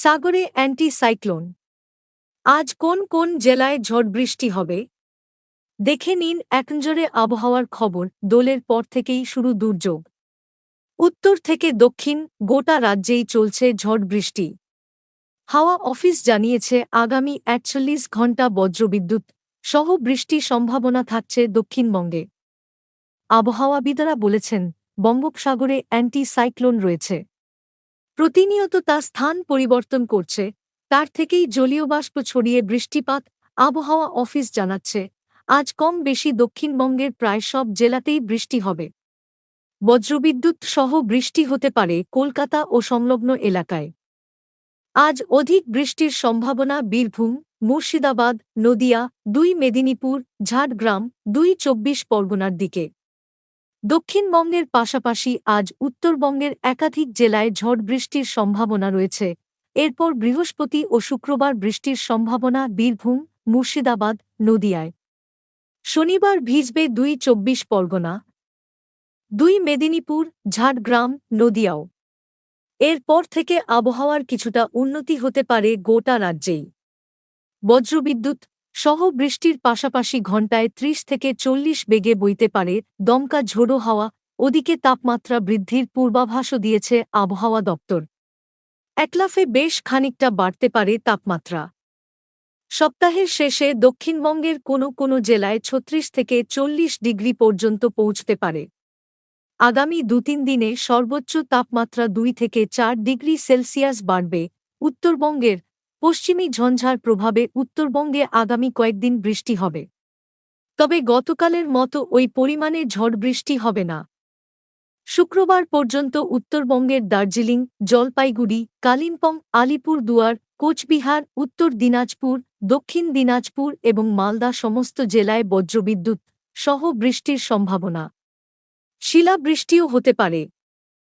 সাগরে anti cyclone আজ কোন কোন জেলায় ঝড় বৃষ্টি হবে? দেখে নিন একনজরে আবহাওয়ার খবর, দোলের পর থেকেই শুরু দুর্যোগ। উত্তর থেকে দক্ষিণ, গোটা রাজ্যেই চলছে ঝড় বৃষ্টি। হাওয়া অফিস জানিয়েছে আগামী একচল্লিশ ঘণ্টা বজ্রবিদ্যুৎ সহ বৃষ্টির সম্ভাবনা থাকছে দক্ষিণবঙ্গে। আবহাওয়াবিদরা বলেছেন, বঙ্গোপসাগরে অ্যান্টি সাইক্লোন রয়েছে। প্রতিনিয়ত তা স্থান পরিবর্তন করছে। তার থেকেই জলীয় বাষ্প ছড়িয়ে বৃষ্টিপাত, আবহাওয়া অফিস জানাচ্ছে। আজ কম বেশি দক্ষিণবঙ্গের প্রায় সব জেলাতেই বৃষ্টি হবে। বজ্রবিদ্যুৎ সহ বৃষ্টি হতে পারে কলকাতা ও সংলগ্ন এলাকায়। আজ অধিক বৃষ্টির সম্ভাবনা বীরভূম, মুর্শিদাবাদ, নদিয়া, দুই মেদিনীপুর, ঝাড়গ্রাম, দুই চব্বিশ পরগনার দিকে। দক্ষিণবঙ্গের পাশাপাশি আজ উত্তরবঙ্গের একাধিক জেলায় ঝড় বৃষ্টির সম্ভাবনা রয়েছে। এরপর বৃহস্পতি ও শুক্রবার বৃষ্টির সম্ভাবনা বীরভূম, মুর্শিদাবাদ, নদিয়ায়। শনিবার ভিজবে দুই চব্বিশ পরগনা, দুই মেদিনীপুর, ঝাড়গ্রাম, নদিয়াও। এরপর থেকে আবহাওয়ার কিছুটা উন্নতি হতে পারে গোটা রাজ্যেই। বজ্রবিদ্যুৎ সহ বৃষ্টির পাশাপাশি ঘণ্টায় ত্রিশ থেকে চল্লিশ বেগে বইতে পারে দমকা ঝোড়ো হাওয়া, ওদিকে তাপমাত্রা বৃদ্ধির পূর্বাভাসও দিয়েছে আবহাওয়া দপ্তর। একলাফে বেশ খানিকটা বাড়তে পারে তাপমাত্রা। সপ্তাহের শেষে দক্ষিণবঙ্গের কোনো কোনো জেলায় ছত্রিশ থেকে চল্লিশ ডিগ্রি পর্যন্ত পৌঁছতে পারে। আগামী দু তিন দিনে সর্বোচ্চ তাপমাত্রা দুই থেকে চার ডিগ্রি সেলসিয়াস বাড়বে। উত্তরবঙ্গের পশ্চিমী ঝঞ্ঝার প্রভাবে উত্তরবঙ্গে আগামী কয়েকদিন বৃষ্টি হবে। তবে গতকালের মতো ওই পরিমাণে ঝড় বৃষ্টি হবে না। শুক্রবার পর্যন্ত উত্তরবঙ্গের দার্জিলিং, জলপাইগুড়ি, কালিম্পং আলিপুর দুয়ার কোচবিহার, উত্তর দিনাজপুর, দক্ষিণ দিনাজপুর এবং মালদা সমস্ত জেলায় বজ্রবিদ্যুৎ সহ বৃষ্টির সম্ভাবনা। শিলাবৃষ্টিও হতে পারে।